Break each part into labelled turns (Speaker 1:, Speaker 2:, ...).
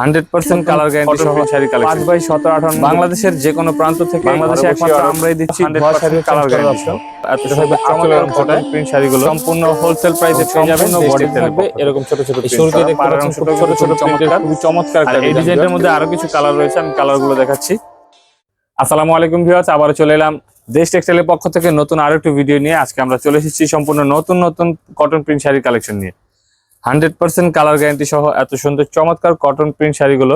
Speaker 1: Hundred percent colour guarantee সহ sari collection
Speaker 2: পাঁচ by সতেরো আঠারো
Speaker 1: বাংলাদেশের যে কোনো প্রান্ত থেকে
Speaker 2: বাংলাদেশে একমাত্র আমরাই দিচ্ছি ধোয়া শাড়ির
Speaker 1: কালার গ্যারান্টি
Speaker 2: option।
Speaker 1: এত
Speaker 2: এটা থাকবে
Speaker 1: চমৎকার সম্পূর্ণ হোলসেল প্রাইসে পেয়ে যাবেন।
Speaker 2: এরকম ছোট ছোট
Speaker 1: ছোট ছোট
Speaker 2: এই
Speaker 1: ডিজাইনটার মধ্যে আরও কিছু কালার রয়েছে আমি কালারগুলো দেখাচ্ছি। আসসালামু আলাইকুম ভিউয়ার্স আবারও চলে এলাম দেশ টেক্সটাইলের পক্ষ থেকে নতুন আরও একটু ভিডিও নিয়ে। আজকে আমরা চলে এসেছি সম্পূর্ণ নতুন নতুন কটন প্রিন্ট শাড়ির কালেকশন নিয়ে। হান্ড্রেড পার্সেন্ট কালার গ্যারান্টি সহ এত সুন্দর চমৎকার কটন প্রিন্ট শাড়িগুলো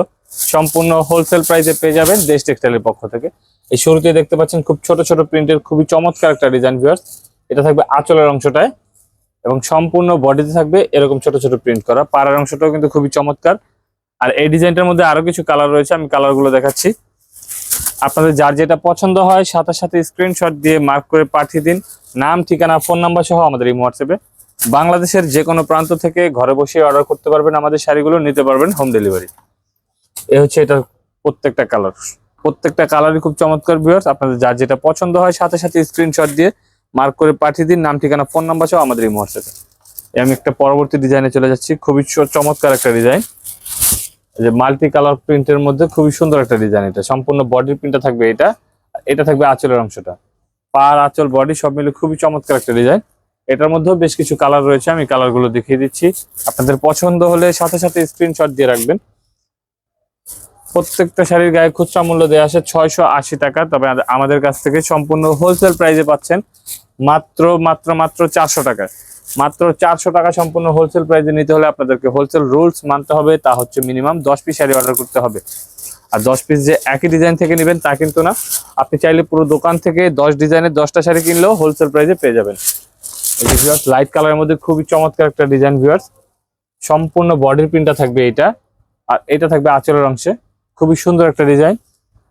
Speaker 1: সম্পূর্ণ হোলসেল প্রাইসে পেয়ে যাবেন দেশ টেক্সটাইলের পক্ষ থেকে। এই শুরুতে দেখতে পাচ্ছেন খুব ছোট ছোট প্রিন্টের খুবই চমৎকার একটা ডিজাইন ভিউয়ার্স এটা থাকবে আঁচলের অংশটায় এবং সম্পূর্ণ বডিতে থাকবে এরকম ছোট ছোট প্রিন্ট করা। পাড়ার অংশটাও কিন্তু খুবই চমৎকার। আর এই ডিজাইনটার মধ্যে আরও কিছু কালার রয়েছে, আমি কালারগুলো দেখাচ্ছি। আপনাদের যার যেটা পছন্দ হয়, সাথে সাথে স্ক্রিনশট দিয়ে মার্ক করে পাঠিয়ে দিন। নাম, ঠিকানা ফোন নাম্বার সহ আমাদের এই হোয়াটসঅ্যাপে বাংলাদেশের যে কোনো প্রান্ত থেকে ঘরে বসে অর্ডার করতে পারবেন, আমাদের শাড়িগুলো নিতে পারবেন হোম ডেলিভারি এ হচ্ছে এটা প্রত্যেকটা কালার প্রত্যেকটা কালারই খুব চমৎকার ভিউয়ার্স আপনাদের যার যেটা পছন্দ হয়, সাথে সাথে স্ক্রিনশট দিয়ে মার্ক করে পাঠিয়ে দিন। নাম, ঠিকানা ফোন নাম্বার সহ আমাদের এই হোয়াটসঅ্যাপে আমি একটা পরবর্তী ডিজাইনে চলে যাচ্ছি। খুবই চমৎকার একটা ডিজাইন যে মাল্টি কালার প্রিন্টের মধ্যে খুবই সুন্দর একটা ডিজাইন এটা। সম্পূর্ণ বডির প্রিন্টটা থাকবে এটা। এটা থাকবে আঁচলের অংশটা। পার আঁচল বডি সব মিলে খুবই চমৎকার একটা ডিজাইন এটার মধ্যেও বেশ কিছু কালার রয়েছে, আমি কালারগুলো দেখিয়ে দিচ্ছি। আপনাদের পছন্দ হলে সাথে সাথে স্ক্রিনশট দিয়ে রাখবেন। প্রত্যেকটা শাড়ির গায়ে খুচরা মূল্য দেওয়া আছে ছয়শো আশি টাকা, তবে আমাদের কাছ থেকে সম্পূর্ণ হোলসেল প্রাইসে পাচ্ছেন মাত্র মাত্র মাত্র চারশো টাকা। মাত্র চারশো টাকা সম্পূর্ণ হোলসেল প্রাইসে নিতে হলে আপনাদেরকে হোলসেল রুলস মানতে হবে, তা হচ্ছে মিনিমাম দশ পিস শাড়ি অর্ডার করতে হবে। আর দশ পিস যে একই ডিজাইন থেকে নেবেন তা কিন্তু না। আপনি চাইলে পুরো দোকান থেকে দশ ডিজাইনের দশটা শাড়ি কিনলেও হোলসেল প্রাইসে পেয়ে যাবেন। লাইট কালারের মধ্যে খুবই চমৎকার একটা ডিজাইন ভিউয়ার্স সম্পূর্ণ বডির প্রিন্টটা থাকবে এটা আর এটা থাকবে আঁচলের অংশে। খুবই সুন্দর একটা ডিজাইন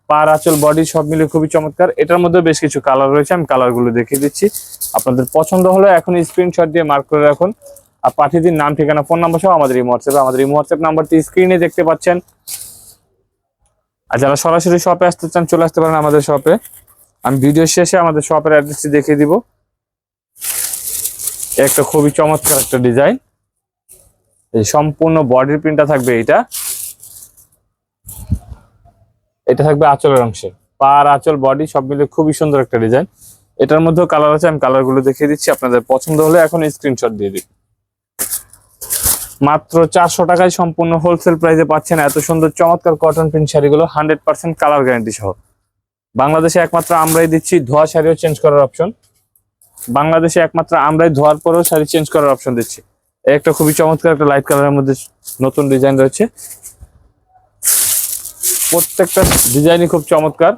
Speaker 1: পার আঁচল বডি সব মিলে খুবই চমৎকার। এটার মধ্যে বেশ কিছু কালার রয়েছে, আমি কালারগুলো দেখিয়ে দিচ্ছি। আপনাদের পছন্দ হলে এখন স্ক্রিনশট দিয়ে মার্ক করে রাখুন। আর পাঠিয়ে দিন নাম, ঠিকানা ফোন নাম্বার সহ আমাদের এই হোয়াটসঅ্যাপে আমাদের এই হোয়াটসঅ্যাপ নাম্বারটি স্ক্রিনে দেখতে পাচ্ছেন। আর যারা সরাসরি শপে আসতে চান, চলে আসতে পারেন আমাদের শপে আমি ভিডিও শেষে আমাদের শপের অ্যাড্রেসটি দেখিয়ে দিব। একটা খুবই চমৎকার একটা ডিজাইন। এই সম্পূর্ণ বডির প্রিন্টটা থাকবে এইটা। এটা থাকবে আঁচলের অংশে। পার আঁচল বডি সব মিলে খুবই সুন্দর একটা ডিজাইন। এটার মধ্যেও কালার আছে, আমি কালারগুলো দেখিয়ে দিচ্ছি, আপনাদের পছন্দ হলে এখন স্ক্রিনশট দিয়ে দিন। মাত্র চারশো টাকায় সম্পূর্ণ হোলসেল প্রাইসে পাচ্ছেন এত সুন্দর চমৎকার কটন প্রিন্ট শাড়িগুলো হান্ড্রেড পার্সেন্ট কালার গ্যারান্টি সহ। বাংলাদেশে একমাত্র আমরাই দিচ্ছি, ধোয়া শাড়িও চেঞ্জ করার অপশন বাংলাদেশে একমাত্র আমরাই ধোয়ার পরেও শাড়ি চেঞ্জ করার অপশন দিচ্ছি। একটা খুবই চমৎকার একটা লাইট কালারের মধ্যে নতুন ডিজাইন রয়েছে। প্রত্যেকটা ডিজাইনই খুব চমৎকার।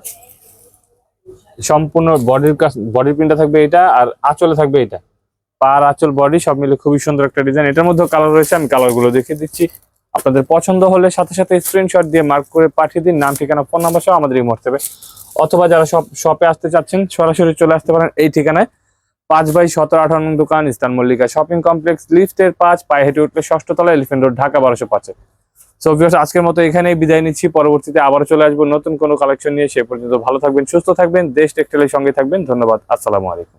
Speaker 1: সম্পূর্ণ বডির বডির প্রিন্টটা থাকবে এটা আর আঁচলে থাকবে এটা। পার আঁচল বডি সব মিলে খুবই সুন্দর একটা ডিজাইন এটার মধ্যে কালার রয়েছে, আমি কালারগুলো দেখিয়ে দিচ্ছি। আপনাদের পছন্দ হলে সাথে সাথে স্ক্রিনশট দিয়ে মার্ক করে পাঠিয়ে দিন। নাম, ঠিকানা ফোন নাম্বার সহ আমাদের এই অথবা যারা সব শপে আসতে চাচ্ছেন, সরাসরি চলে আসতে পারেন এই ঠিকানায়। পাঁচ বাই সতেরো আঠারো দোকান, ইস্তান মল্লিকা শপিং কমপ্লেক্স লিফটের পাঁচ, পায়ে হেঁটে উঠলে ষষ্ঠ তলা এলিফেন্ট রোড ঢাকা বারোশো পাঁচে। সো আজকের মতো এখানেই বিদায় নিচ্ছি। পরবর্তীতে আবার চলে আসব নতুন কোনো কালেকশন নিয়ে। সে পর্যন্ত ভালো থাকবেন, সুস্থ থাকবেন, দেশ টেক্সটাইলের সঙ্গে থাকবেন। ধন্যবাদ, আসসালামু আলাইকুম।